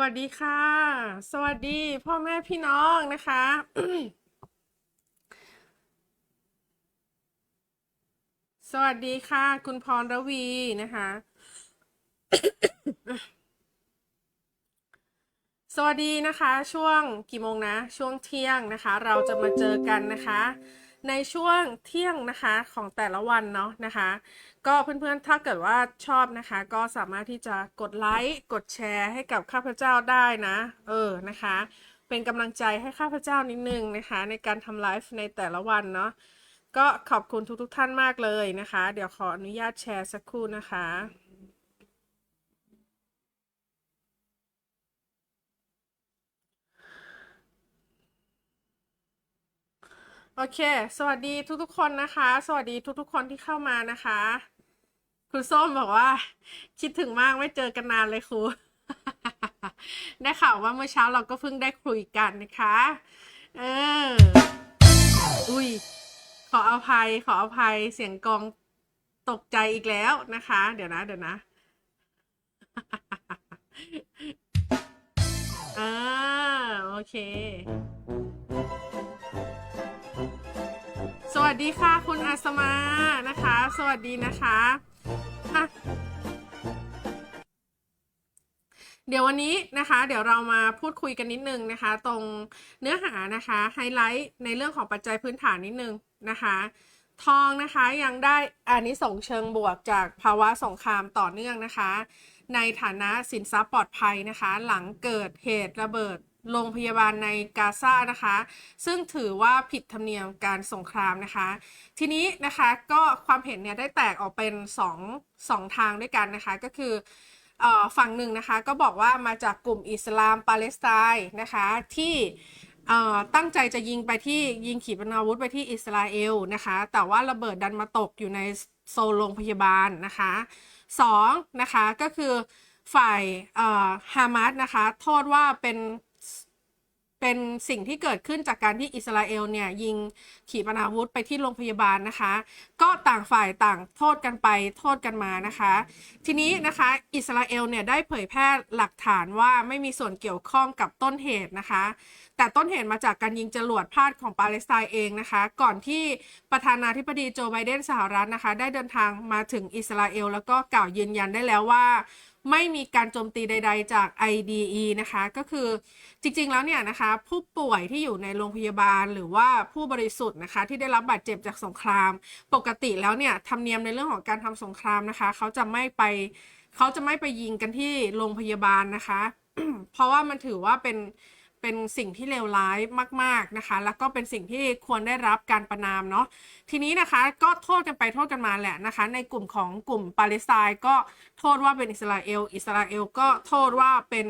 วัสดีค่ะ สวัสดีพ่อแม่พี่น้องนะคะ สวัสดีค่ะ คุณพรรวีนะคะ สวัสดีนะคะ ช่วงกี่โมงนะ ช่วงเที่ยงนะคะ เราจะมาเจอกันนะคะ ในช่วงเที่ยงนะคะของแต่ละวันเนาะนะคะ ก็เพื่อนๆถ้าเกิดว่าชอบนะคะ ก็สามารถที่จะกดไลค์กดแชร์ให้กับข้าพเจ้าได้นะ เออนะคะ เป็นกำลังใจให้ข้าพเจ้านิดนึงนะคะ ในการทำไลฟ์ในแต่ละวันเนาะก็ขอบคุณทุกๆท่านมากเลยนะคะ เดี๋ยวขออนุญาตแชร์สักครู่นะคะ โอเค สวัสดีทุกๆคนนะคะ สวัสดีทุกๆคนที่เข้ามานะคะ ครูส้มบอกว่า คิดถึงมากไม่เจอกันนานเลยครู ได้ข่าวว่าเมื่อเช้าเราก็เพิ่งได้คุยกันนะคะ เออ อุ้ย ขออภัย ขออภัย เสียงกองตกใจอีกแล้วนะคะ เดี๋ยวนะ เดี๋ยวนะ อ่า โอเค วัสดีค่ะคุณอาสมานะคะ สวัสดีนะคะอะเดี๋ยววันนี้นะคะ เดี๋ยวเรามาพูดคุยกันนิดนึงนะคะ ตรงเนื้อหานะคะไฮไลท์ในเรื่องของปัจจัยพื้นฐานนิดนึงนะคะ ทองนะคะยังได้อานิสงส์เชิงบวกจากภาวะสงครามต่อเนื่องนะคะ ในฐานะสินทรัพย์ปลอดภัยนะคะ หลังเกิดเหตุระเบิด โรงพยาบาลในกาซานะคะ ซึ่งถือว่าผิดธรรมเนียมการสงครามนะคะ ทีนี้นะคะก็ความเห็นเนี่ยได้แตกออกเป็น2 2ทางด้วยกันนะคะ ก็คืออฝั่งหนึ่งนะคะก็บอกว่ามาจากกลุ่มอิสลามปาเลสไตน์นะคะที่ตั้งใจจะยิงไปที่ยิงขีปนาวุธไปที่อิสราเอลนะคะ แต่ว่าระเบิดดันมาตกอยู่ในโซนโรงพยาบาลนะคะสองนะคะก็คือฝ่ายฮามาสนะคะ โทษว่าเป็น เป็นสิ่งที่เกิดขึ้นจากการที่อิสราเอลเนี่ยยิงขีปนาวุธไปที่โรงพยาบาลนะคะ ก็ต่างฝ่ายต่างโทษกันไปโทษกันมานะคะ ทีนี้นะคะอิสราเอลเนี่ยได้เผยแพร่หลักฐานว่าไม่มีส่วนเกี่ยวข้องกับต้นเหตุนะคะ แต่ต้นเหตุมาจากการยิงจรวดพลาดของปาเลสไตน์เองนะคะ ก่อนที่ประธานาธิบดีโจไบเดนสหรัฐนะคะ ได้เดินทางมาถึงอิสราเอลแล้วก็กล่าวยืนยันได้แล้วว่า ไม่มีการโจมตีใด ๆ จาก IDE นะคะ ก็คือจริงๆแล้วเนี่ยนะคะ ผู้ป่วยที่อยู่ในโรงพยาบาลหรือว่าผู้บริสุทธิ์นะคะ ที่ได้รับบาดเจ็บจากสงคราม ปกติแล้วเนี่ยธรรมเนียมในเรื่องของการทำสงครามนะคะ เขาจะไม่ไปเขาจะไม่ไปยิงกันที่โรงพยาบาลนะคะ เพราะว่ามันถือว่าเป็น เป็นสิ่งที่เลวร้ายมาก ๆนะคะ แล้วก็เป็นสิ่งที่ควรได้รับการประนามเนาะทีนี้นะคะก็โทษกันไปโทษกันมาแหละนะคะ ในกลุ่มของกลุ่มปาเลสไตน์ก็โทษว่าเป็นอิสราเอล อิสราเอลก็โทษว่าเป็น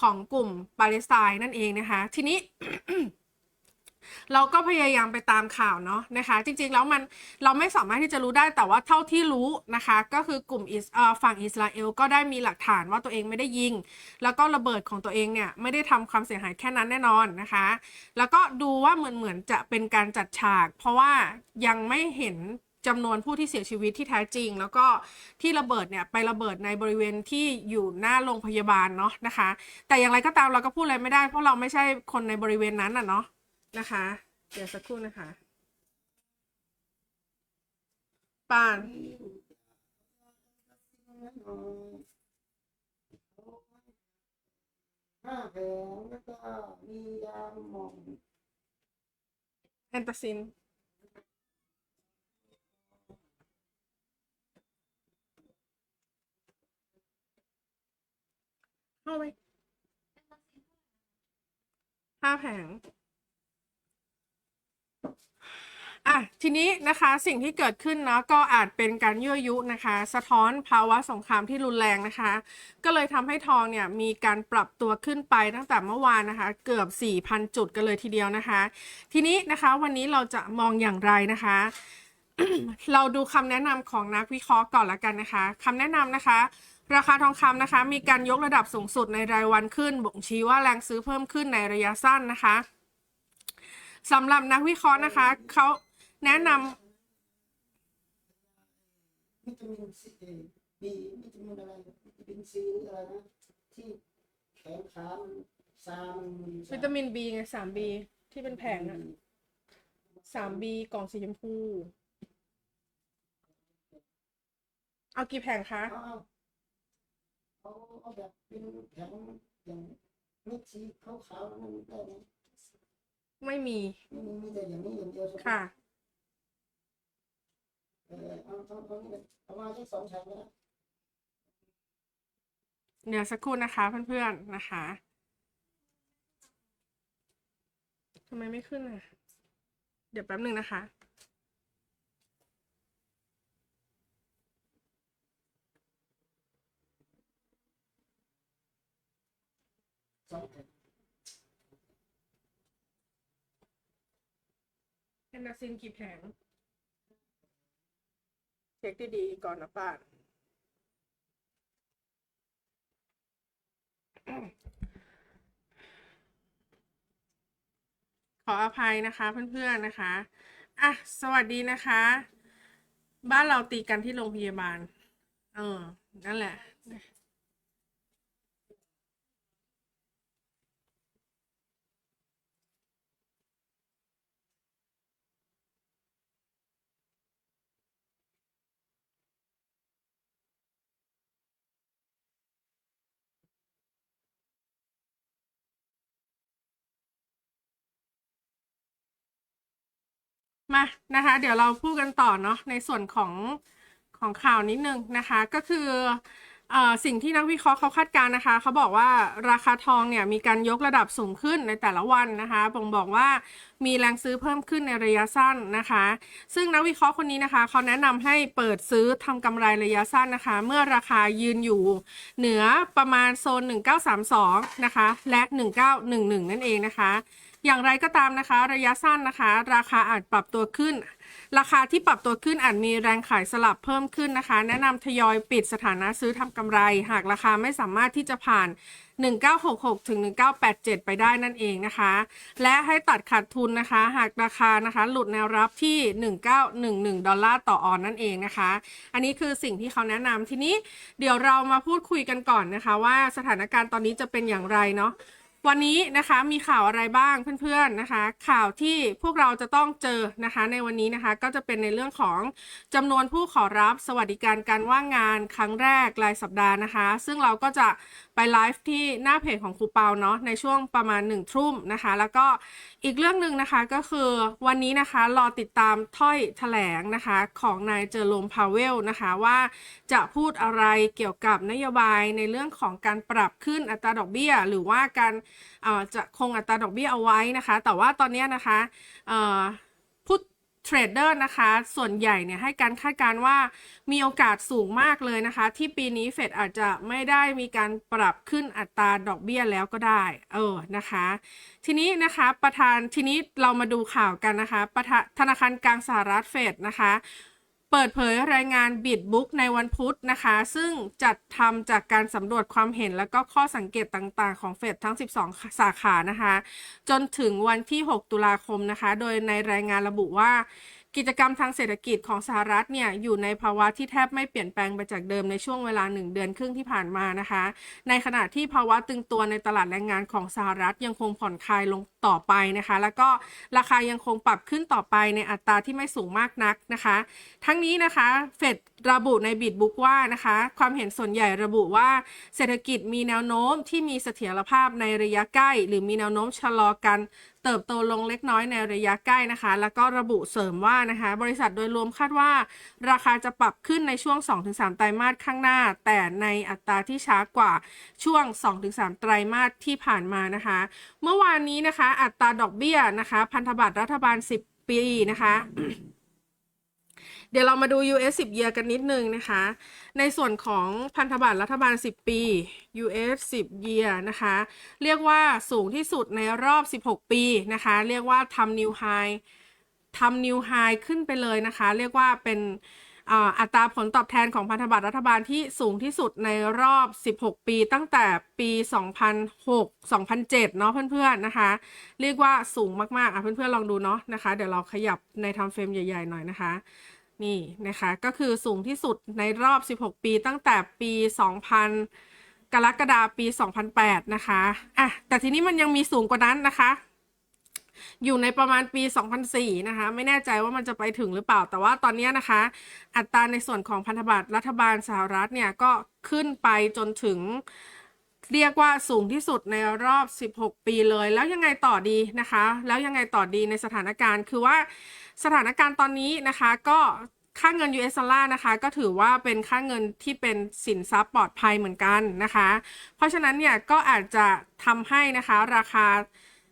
ของกลุ่มปาเลสไตน์นั่นเองนะคะ ทีนี้ เราก็พยายามไปตามข่าวเนาะนะคะ จริงๆแล้วมันเราไม่สามารถที่จะรู้ได้แต่ว่าเท่าที่รู้นะคะ ก็คือกลุ่มอิสฝั่งอิสราเอลก็ได้มีหลักฐานว่าตัวเองไม่ได้ยิง แล้วก็ระเบิดของตัวเองเนี่ยไม่ได้ทำความเสียหายแค่นั้นแน่นอนนะคะ แล้วก็ดูว่าเหมือนเหมือนจะเป็นการจัดฉาก เพราะว่ายังไม่เห็นจำนวนผู้ที่เสียชีวิตที่แท้จริง แล้วก็ที่ระเบิดเนี่ยไประเบิดในบริเวณที่อยู่หน้าโรงพยาบาลเนาะนะคะ แต่อย่างไรก็ตามเราก็พูดอะไรไม่ได้เพราะเราไม่ใช่คนในบริเวณนั้นอะเนาะ นะคะ เดี๋ยวสักครู่นะคะปานห้าแผงแล้วก็มียาหม่องแอนตาซินเข้าไปห้าแผง อะทีนี้นะคะสิ่งที่เกิดขึ้นเนาะก็อาจเป็นการยั่วยุนะคะ สะท้อนภาวะสงครามที่รุนแรงนะคะ ก็เลยทำให้ทองเนี่ยมีการปรับตัวขึ้นไปตั้งแต่เมื่อวานนะคะ เกือบ 4,000 จุดกันเลยทีเดียวนะคะ ทีนี้นะคะวันนี้เราจะมองอย่างไรนะคะเราดูคำแนะนำของนักวิเคราะห์ก่อนละกันนะคะคำแนะนำนะคะ ราคาทองคำนะคะ มีการยกระดับสูงสุดในรายวันขึ้น บ่งชี้ว่าแรงซื้อเพิ่มขึ้นในระยะสั้นนะคะสำหรับนักวิเคราะห์นะคะเขา แนะนำวิตามินซีบีวิตามินอะไรวิตามินซีหรืออะไรนะที่แคแขนขามันซามันวิตามินบีไงสามบีที่เป็นแผงอะสามบีกล่องสีชมพู เอากี่แผงคะ เอาเอาเอาเอาแบบเป็นแผงอย่างเม็ดสีขาวๆนั่นได้ไหมไม่มีไม่มีมีแต่อย่างนี้อย่างเดียวใช่ไหมค่ะ เอาเอาเอาเอามาสักสองแผงก็ได้เดี๋ยวสักครู่นะคะเพื่อนๆนะคะทำไมไม่ขึ้นอะ เดี๋ยวแป๊บหนึ่งนะคะแอนนาซินกี่แผง เช็คดีๆก่อนนะป้าขออภัยนะคะเพื่อนๆนะคะ อะ สวัสดีนะคะ บ้านเราตีกันที่โรงพยาบาล เออ นั่นแหละ มานะคะ เดี๋ยวเราพูดกันต่อเนาะในส่วนของของข่าวนิดนึงนะคะ ก็คือสิ่งที่นักวิเคราะห์เขาคาดการณ์นะคะเขาบอกว่าราคาทองเนี่ยมีการยกระดับสูงขึ้นในแต่ละวันนะคะบ่งบอกว่ามีแรงซื้อเพิ่มขึ้นในระยะสั้นนะคะ ซึ่งนักวิเคราะห์คนนี้นะคะเขาแนะนำให้เปิดซื้อทำกำไรระยะสั้นนะคะ เมื่อราคายืนอยู่เหนือประมาณโซน 1932 นะคะ และ 1911 นั่นเองนะคะ อย่างไรก็ตามนะคะ ระยะสั้นนะคะ ราคาอาจปรับตัวขึ้น ราคาที่ปรับตัวขึ้นอาจมีแรงขายสลับเพิ่มขึ้นนะคะ แนะนำทยอยปิดสถานะซื้อทำกำไร หากราคาไม่สามารถที่จะผ่าน 1966ถึง1987 ไปได้นั่นเองนะคะ และให้ตัดขาดทุนนะคะ หากราคานะคะหลุดแนวรับที่ 1911 ดอลลาร์ต่อออนนั่นเองนะคะ อันนี้คือสิ่งที่เขาแนะนำทีนี้เดี๋ยวเรามาพูดคุยกันก่อนนะคะ ว่าสถานการณ์ตอนนี้จะเป็นอย่างไรเนาะ วันนี้นะคะมีข่าวอะไรบ้างเพื่อนๆนะคะ ข่าวที่พวกเราจะต้องเจอนะคะ ในวันนี้นะคะก็จะเป็นในเรื่องของจำนวนผู้ขอรับสวัสดิการการว่างงานครั้งแรกรายสัปดาห์นะคะ ซึ่งเราก็จะไปไลฟ์ที่หน้าเพจของครูเปาเนาะในช่วงประมาณหนึ่งทุ่มนะคะ แล้วก็อีกเรื่องหนึ่งนะคะก็คือวันนี้นะคะรอติดตามถ้อยแถลงนะคะของนายเจอโรมพาเวลนะคะว่าจะพูดอะไรเกี่ยวกับนโยบายในเรื่องของการปรับขึ้นอัตราดอกเบี้ย หรือว่าการจะคงอัตราดอกเบี้ยเอาไว้นะคะ แต่ว่าตอนนี้นะคะผู้เทรดเดอร์นะคะ ส่วนใหญ่เนี่ยให้การคาดการณ์ว่ามีโอกาสสูงมากเลยนะคะ ที่ปีนี้เฟดอาจจะไม่ได้มีการปรับขึ้นอัตราดอกเบี้ยแล้วก็ได้ เออนะคะ ทีนี้นะคะประธานทีนี้เรามาดูข่าวกันนะคะประธานธนาคารกลางสหรัฐเฟดนะคะ เปิดเผยรายงานบิดบุ๊กในวันพุธนะคะ ซึ่งจัดทำจากการสำรวจความเห็นและก็ข้อสังเกตต่างๆ ของเฟดทั้ง 12 สาขานะคะ จนถึงวันที่ 6 ตุลาคมนะคะ โดยในรายงานระบุว่า กิจกรรมทางเศรษฐกิจของสหรัฐเนี่ยอยู่ในภาวะที่แทบไม่เปลี่ยนแปลงไปจากเดิมในช่วงเวลา 1 เดือนครึ่งที่ผ่านมานะคะ ในขณะที่ภาวะตึงตัวในตลาดแรงงานของสหรัฐยังคงผ่อนคลายลงต่อไปนะคะ แล้วก็ราคายังคงปรับขึ้นต่อไปในอัตราที่ไม่สูงมากนักนะคะ ทั้งนี้นะคะเฟดระบุในบิดบุ๊กว่านะคะ ความเห็นส่วนใหญ่ระบุว่า เศรษฐกิจมีแนวโน้มที่มีเสถียรภาพในระยะใกล้ หรือมีแนวโน้มชะลอการเติบโตลงเล็กน้อยในระยะใกล้นะคะ แล้วก็ระบุเสริมว่านะคะ บริษัทโดยรวมคาดว่า ราคาจะปรับขึ้นในช่วง 2-3 ไตรมาสข้างหน้า แต่ในอัตราที่ช้ากว่าช่วง 2-3 ไตรมาสที่ผ่านมานะคะ เมื่อวานนี้นะคะ อัตราดอกเบี้ยนะคะ พันธบัตรรัฐบาล 10 ปีนะคะ เดี๋ยวเรามาดู US 10 year กันนิดนึงนะคะ ในส่วนของพันธบัตรรัฐบาล 10 ปี US 10 year นะคะ เรียกว่าสูงที่สุดในรอบ 16 ปีนะคะ เรียกว่าทำ new high ทำ new high ขึ้นไปเลยนะคะ เรียกว่าเป็นอัตราผลตอบแทนของพันธบัตรรัฐบาลที่สูงที่สุดในรอบ 16 ปี ตั้งแต่ปี 2006 2007 เนาะเพื่อนๆ นะคะ เรียกว่าสูงมากๆ อะเพื่อนๆ ลองดูเนาะนะคะ เดี๋ยวเราขยับในทำเฟรมใหญ่ๆ หน่อยนะคะ นี่นะคะ ก็คือสูงที่สุดในรอบ 16 ปีตั้งแต่ปี 2000 กรกฎาปี 2008 นะคะอะแต่ทีนี้มันยังมีสูงกว่านั้นนะคะ อยู่ในประมาณปี 2004 นะคะ ไม่แน่ใจว่ามันจะไปถึงหรือเปล่า แต่ว่าตอนนี้นะคะ อัตราในส่วนของพันธบัตรรัฐบาลสหรัฐเนี่ยก็ขึ้นไปจนถึง เรียกว่าสูงที่สุดในรอบ 16 ปีเลย แล้วยังไงต่อดีนะคะ แล้วยังไงต่อดีในสถานการณ์คือว่าสถานการณ์ตอนนี้นะคะก็ค่าเงิน US ดอลลาร์นะคะก็ถือว่าเป็นค่าเงินที่เป็นสินทรัพย์ปลอดภัยเหมือนกันนะคะ เพราะฉะนั้นเนี่ยก็อาจจะทำให้นะคะราคา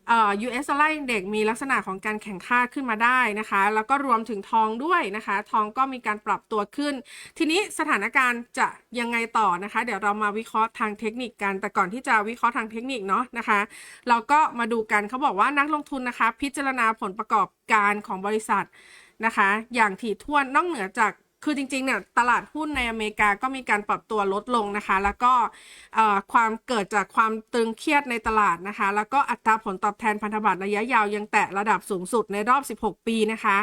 เอ่อ US ดอลลาร์อินเด็กมีลักษณะของการแข่งค่าขึ้นมาได้นะคะ แล้วก็รวมถึงทองด้วยนะคะ ทองก็มีการปรับตัวขึ้น ทีนี้สถานการณ์จะยังไงต่อนะคะ เดี๋ยวเรามาวิเคราะห์ทางเทคนิคกัน แต่ก่อนที่จะวิเคราะห์ทางเทคนิคเนาะนะคะ เราก็มาดูกันเขาบอกว่านักลงทุนนะคะ พิจารณาผลประกอบการของบริษัทนะคะ อย่างถี่ถ้วนนอกเหนือจาก คือจริงๆเนี่ยตลาดหุ้นในอเมริกาก็มีการปรับตัวลดลงนะคะ แล้วก็ความเกิดจากความตึงเครียดในตลาดนะคะ แล้วก็อัตราผลตอบแทนพันธบัตรระยะยาวยังแตะระดับสูงสุดในรอบ 16 ปีนะคะ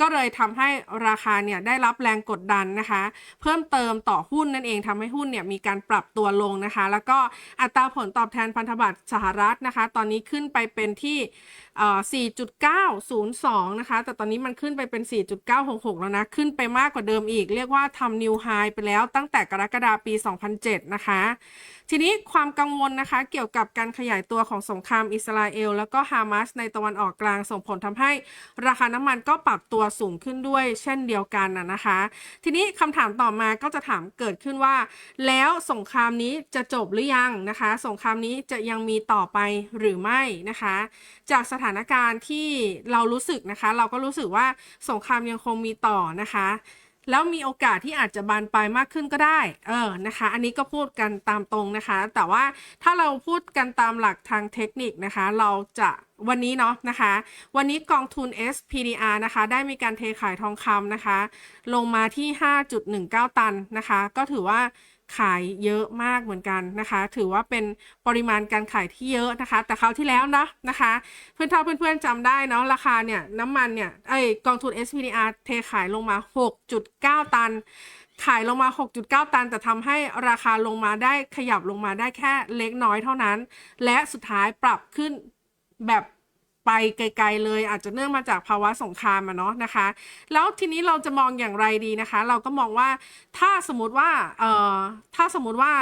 ก็เลยทำให้ราคาเนี่ยได้รับแรงกดดันนะคะ เพิ่มเติมต่อหุ้นนั่นเองทำให้หุ้นเนี่ยมีการปรับตัวลงนะคะ แล้วก็อัตราผลตอบแทนพันธบัตรสหรัฐนะคะ ตอนนี้ขึ้นไปเป็นที่4.902 นะคะ แต่ตอนนี้มันขึ้นไปเป็น 4.966 แล้วนะ ขึ้นไปมากกว่าเดิมอีก เรียกว่าทำนิวไฮไปแล้วตั้งแต่กรกฎาคมปี 2007 นะคะ ทีนี้ความกังวลนะคะ เกี่ยวกับการขยายตัวของสงครามอิสราเอล แล้วก็ฮามาสในตะวันออกกลางส่งผลทำให้ราคาน้ำมันก็ปรับตัวสูงขึ้นด้วย เช่นเดียวกันนะนะคะ ทีนี้คำถามต่อมาก็จะถามเกิดขึ้นว่า แล้วสงครามนี้จะจบหรือยังนะคะ สงครามนี้จะยังมีต่อไปหรือไม่นะคะ จากสถานการณ์ที่เรารู้สึกนะคะ เราก็รู้สึกว่าสงครามยังคงมีต่อนะคะ แล้วมีโอกาสที่อาจจะบานปลายมากขึ้นก็ได้ เออ นะคะ อันนี้ก็พูดกันตามตรงนะคะ แต่ว่าถ้าเราพูดกันตามหลักทางเทคนิคนะคะ เราจะวันนี้เนาะนะคะ วันนี้กองทุน SPDR นะคะ ได้มีการเทขายทองคำนะคะ ลงมาที่ 5.19 ตันนะคะ ก็ถือว่า ขายเยอะมากเหมือนกันนะคะ ถือว่าเป็นปริมาณการขายที่เยอะนะคะ แต่คราวที่แล้วนะนะคะ เพื่อนเท่าเพื่อนๆจำได้เนาะราคาเนี่ยน้ำมันเนี่ยไอกองทุน SPDR เทขายลงมา 6.9 ตัน ขายลงมา 6.9 ตัน แต่ทำให้ราคาลงมาได้ขยับลงมาได้แค่เล็กน้อยเท่านั้น และสุดท้ายปรับขึ้นแบบ ไปไกล ๆ เลย อาจจะเนื่องมาจากภาวะสงครามอะเนาะนะคะ แล้วทีนี้เราจะมองอย่างไรดีนะคะ เราก็มองว่าถ้าสมมติว่าเอ่อถ้าสมมติว่า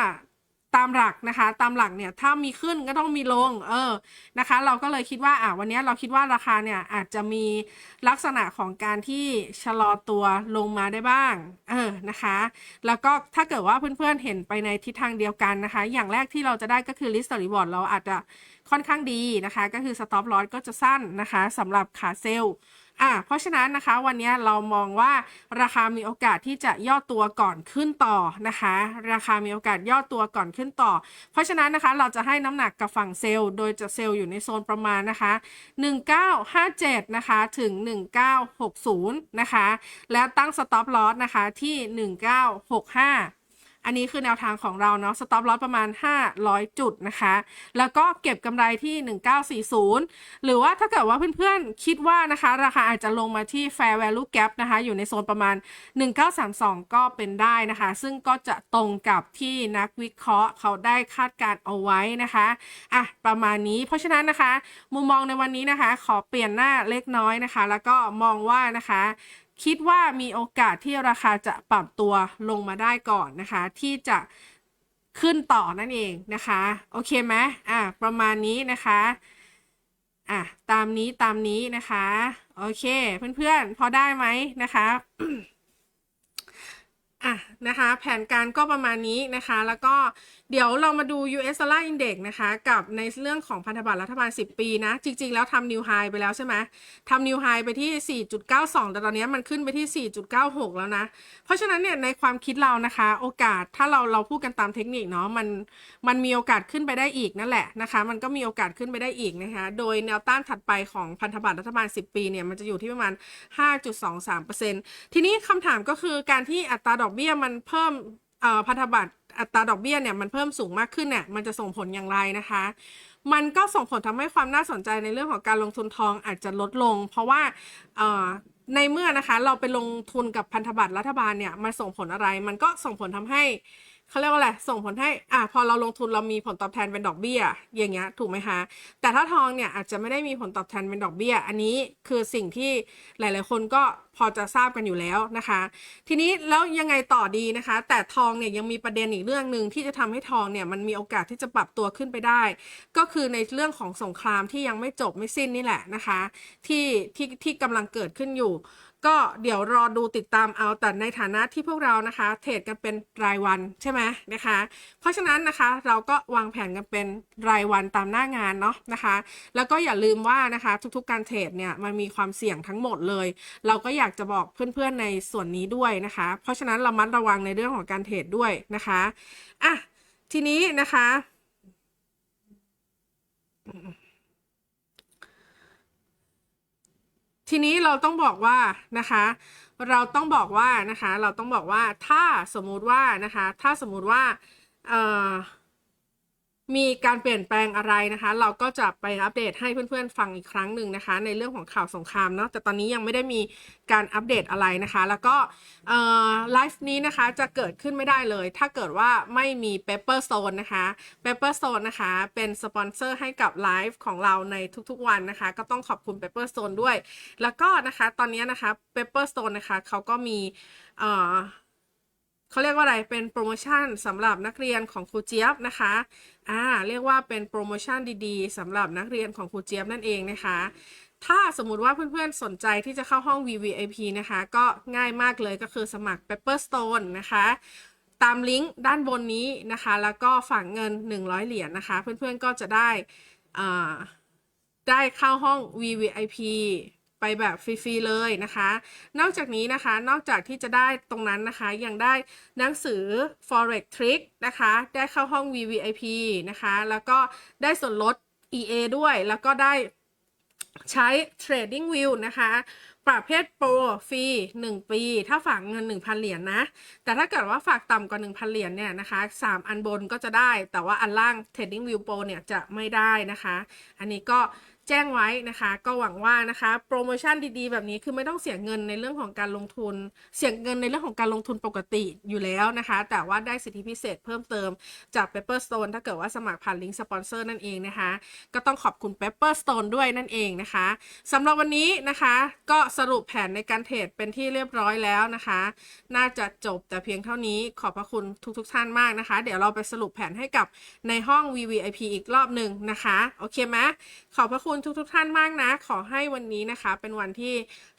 ตามหลักนะคะ ตามหลักเนี่ยถ้ามีขึ้นก็ต้องมีลง เออนะคะ เราก็เลยคิดว่าอะวันนี้เราคิดว่าราคาเนี่ยอาจจะมีลักษณะของการที่ชะลอตัวลงมาได้บ้าง เออนะคะ แล้วก็ถ้าเกิดว่าเพื่อนๆเห็นไปในทิศทางเดียวกันนะคะ อย่างแรกที่เราจะได้ก็คือ list reward เราอาจจะค่อนข้างดีนะคะ ก็คือ stop loss ก็จะสั้นนะคะสำหรับขาเซลล์ อะเพราะฉะนั้นนะคะวันนี้เรามองว่าราคามีโอกาสที่จะย่อตัวก่อนขึ้นต่อนะคะ ราคามีโอกาสย่อตัวก่อนขึ้นต่อ เพราะฉะนั้นนะคะเราจะให้น้ำหนักกับฝั่งเซลล์ โดยจะเซลล์อยู่ในโซนประมาณนะคะ 1957 นะคะถึง 1960 นะคะ แล้วตั้ง stop loss นะคะที่ 1965 อันนี้คือแนวทางของเราเนาะ stop loss ประมาณ 500 จุดนะคะ แล้วก็เก็บกำไรที่ 1940 หรือว่าถ้าเกิดว่าเพื่อนๆ คิดว่านะคะ ราคาอาจจะลงมาที่ fair value gap นะคะ อยู่ในโซนประมาณ 1932 ก็เป็นได้นะคะ ซึ่งก็จะตรงกับที่นักวิเคราะห์เขาได้คาดการณ์เอาไว้นะคะอะประมาณนี้เพราะฉะนั้นนะคะ มุมมองในวันนี้นะคะ ขอเปลี่ยนหน้าเล็กน้อยนะคะ แล้วก็มองว่านะคะ คิดว่ามีโอกาสที่ราคาจะปรับตัวลงมาได้ก่อนนะคะ ที่จะขึ้นต่อนั่นเองนะคะ โอเคไหมอะประมาณนี้นะคะอะตามนี้ตามนี้นะคะ โอเค เพื่อนๆ พอได้ไหมนะคะ อะนะคะ แผนการก็ประมาณนี้นะคะ แล้วก็เดี๋ยวเรามาดู US Dollar Index นะคะ กับในเรื่องของพันธบัตรรัฐบาล 10 ปีนะ จริง ๆ แล้วทำนิวไฮไปแล้วใช่ไหมทำนิวไฮไปที่ 4.92 แต่ตอนนี้มันขึ้นไปที่ 4.96 แล้วนะ เพราะฉะนั้นเนี่ยในความคิดเรานะคะ โอกาสถ้าเราเราพูดกันตามเทคนิคเนาะมันมันมีโอกาสขึ้นไปได้อีกนั่นแหละนะคะ มันก็มีโอกาสขึ้นไปได้อีกนะคะ โดยแนวต้านถัดไปของพันธบัตรรัฐบาล 10 ปีเนี่ยมันจะอยู่ที่ประมาณ 5.23%ทีนี้คำถามก็คือการที่อัตราดอกเบี้ยมันเพิ่มพันธบัตรอัตราดอกเบี้ยเนี่ยมันเพิ่มสูงมากขึ้นเนี่ยมันจะส่งผลอย่างไรนะคะ มันก็ส่งผลทำให้ความน่าสนใจในเรื่องของการลงทุนทองอาจจะลดลง เพราะว่าในเมื่อนะคะเราไปลงทุนกับพันธบัตรรัฐบาลเนี่ยมันส่งผลอะไร มันก็ส่งผลทำให้เขาเรียกว่าอะไรส่งผลให้อะพอเราลงทุนเรามีผลตอบแทนเป็นดอกเบี้ย อย่างเงี้ยถูกไหมคะแต่ถ้าทองเนี่ยอาจจะไม่ได้มีผลตอบแทนเป็นดอกเบี้ย อันนี้คือสิ่งที่หลาย ๆ คนก็พอจะทราบกันอยู่แล้วนะคะ ทีนี้แล้วยังไงต่อดีนะคะ แต่ทองเนี่ยยังมีประเด็นอีกเรื่องหนึ่งที่จะทำให้ทองเนี่ยมันมีโอกาสที่จะปรับตัวขึ้นไปได้ ก็คือในเรื่องของสงครามที่ยังไม่จบไม่สิ้นนี่แหละนะคะ ที่ที่ที่กำลังเกิดขึ้นอยู่ก็เดี๋ยวรอดูติดตามเอาแต่ในฐานะที่พวกเรานะคะ เทรดกันเป็นรายวันใช่ไหมนะคะ เพราะฉะนั้นนะคะเราก็วางแผนกันเป็นรายวันตามหน้างานเนาะนะคะ แล้วก็อย่าลืมว่านะคะ ทุกๆ การเทรดเนี่ยมันมีความเสี่ยงทั้งหมดเลย เราก็อยากจะบอกเพื่อนๆในส่วนนี้ด้วยนะคะ เพราะฉะนั้นเรามัดระวังในเรื่องของการเทรดด้วยนะคะอะทีนี้นะคะทีนี้เราต้องบอกว่านะคะ เราต้องบอกว่านะคะ เราต้องบอกว่าถ้าสมมุติว่านะคะ ถ้าสมมุติว่าเอ่อ มีการเปลี่ยนแปลงอะไรนะคะ เราก็จะไปอัปเดตให้เพื่อนๆฟังอีกครั้งหนึ่งนะคะ ในเรื่องของข่าวสงครามเนาะแต่ตอนนี้ยังไม่ได้มีการอัปเดตอะไรนะคะ แล้วก็ไลฟ์นี้นะคะจะเกิดขึ้นไม่ได้เลย ถ้าเกิดว่าไม่มี Pepper Zone นะคะ Pepper Zone นะคะเป็นสปอนเซอร์ให้กับไลฟ์ของเราในทุกๆวันนะคะ ก็ต้องขอบคุณ Pepper Zone ด้วย แล้วก็นะคะตอนนี้นะคะ Pepper Stone นะคะเขาก็มี เขาเรียกว่าอะไร เป็นโปรโมชั่นสำหรับนักเรียนของครูเจี๊ยบนะคะ อ่า เรียกว่าเป็นโปรโมชั่นดีๆสำหรับนักเรียนของครูเจี๊ยบนั่นเองนะคะ ถ้าสมมุติว่าเพื่อนๆสนใจที่จะเข้าห้อง VVIP นะคะ ก็ง่ายมากเลยก็คือสมัคร Pepper Stone นะคะ ตามลิงก์ด้านบนนี้นะคะ แล้วก็ฝากเงิน 100 เหรียญนะคะ เพื่อนๆก็จะได้ อ่า ได้เข้าห้อง VVIP ไปแบบฟรีๆเลยนะคะ นอกจากนี้นะคะ นอกจากที่จะได้ตรงนั้นนะคะ ยังได้หนังสือ Forex Trick นะคะ ได้เข้าห้อง VVIP นะคะ แล้วก็ได้ส่วนลด EA ด้วย แล้วก็ได้ใช้ Trading View นะคะ ประเภทโปรฟรี 1 ปี ถ้าฝากเงิน 1,000 เหรียญนะแต่ถ้าเกิดว่าฝากต่ำกว่า 1,000 เหรียญเนี่ยนะคะ 3 อันบนก็จะได้ แต่ว่าอันล่าง Trading View Pro เนี่ยจะไม่ได้นะคะ อันนี้ก็ แจ้งไว้นะคะ ก็หวังว่านะคะโปรโมชั่นดีๆ แบบนี้คือไม่ต้องเสียเงินในเรื่องของการลงทุน เสียเงินในเรื่องของการลงทุนปกติอยู่แล้วนะคะ แต่ว่าได้สิทธิพิเศษเพิ่มเติมจาก Pepperstone ถ้าเกิดว่าสมัครผ่านลิงก์สปอนเซอร์นั่นเองนะคะ ก็ต้องขอบคุณ Pepperstone ด้วยนั่นเองนะคะสำหรับวันนี้นะคะก็สรุปแผนในการเทรดเป็นที่เรียบร้อยแล้วนะคะ น่าจะจบแต่เพียงเท่านี้ขอบพระคุณทุกๆท่านมากนะคะ เดี๋ยวเราไปสรุปแผนให้กับในห้อง VVIP อีกรอบหนึ่งนะคะโอเคไหมขอบพระคุณทุกๆท่านมากนะ ขอให้วันนี้นะคะ เป็นวันที่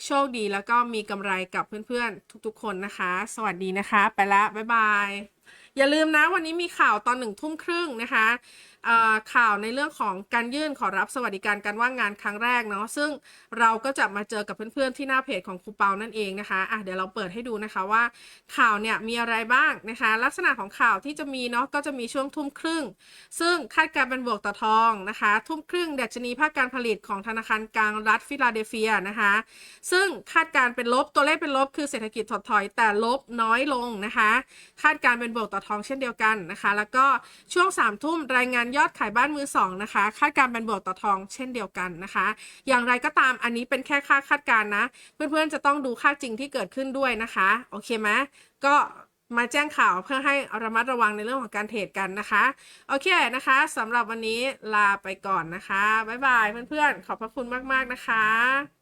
โชคดีแล้วก็มีกำไรกับเพื่อนๆ ทุกๆ คนนะคะ สวัสดีนะคะ ไปละบ๊ายบาย อย่าลืมนะวันนี้มีข่าวตอนหนึ่งทุ่มครึ่งนะคะ ข่าวในเรื่องของการยื่นขอรับสวัสดิการการว่างงานครั้งแรกเนาะซึ่งเราก็จะมาเจอกับเพื่อนๆที่หน้าเพจของครูเปานั่นเองนะคะอะเดี๋ยวเราเปิดให้ดูนะคะว่า ข่าวเนี่ยมีอะไรบ้างนะคะ ลักษณะของข่าวที่จะมีเนาะก็จะมีช่วงทุ่มครึ่ง ซึ่งคาดการณ์เป็นบวกต่อทองนะคะ ทุ่มครึ่งดัชนีภาคการผลิตของธนาคารกลางรัฐฟิลาเดลเฟียนะคะ ซึ่งคาดการณ์เป็นลบตัวเลขเป็นลบคือเศรษฐกิจถดถอยแต่ลบน้อยลงนะคะ คาดการณ์เป็นบวกต่อทองเช่นเดียวกันนะคะ แล้วก็ช่วง3ามทุ่มรายงานยอดขายบ้านมือสองนะคะคาดการเป็นบวกต่อทองเช่นเดียวกันนะคะ อย่างไรก็ตามอันนี้เป็นแค่ค่าคาดการณ์นะ เพื่อนๆจะต้องดูค่าจริงที่เกิดขึ้นด้วยนะคะ โอเคไหมก็มาแจ้งข่าวเพื่อให้ระมัดระวังในเรื่องของการเทรดกันนะคะ โอเคนะคะสำหรับวันนี้ลาไปก่อนนะคะ บ๊ายบายเพื่อนๆ ขอบพระคุณมากๆนะคะ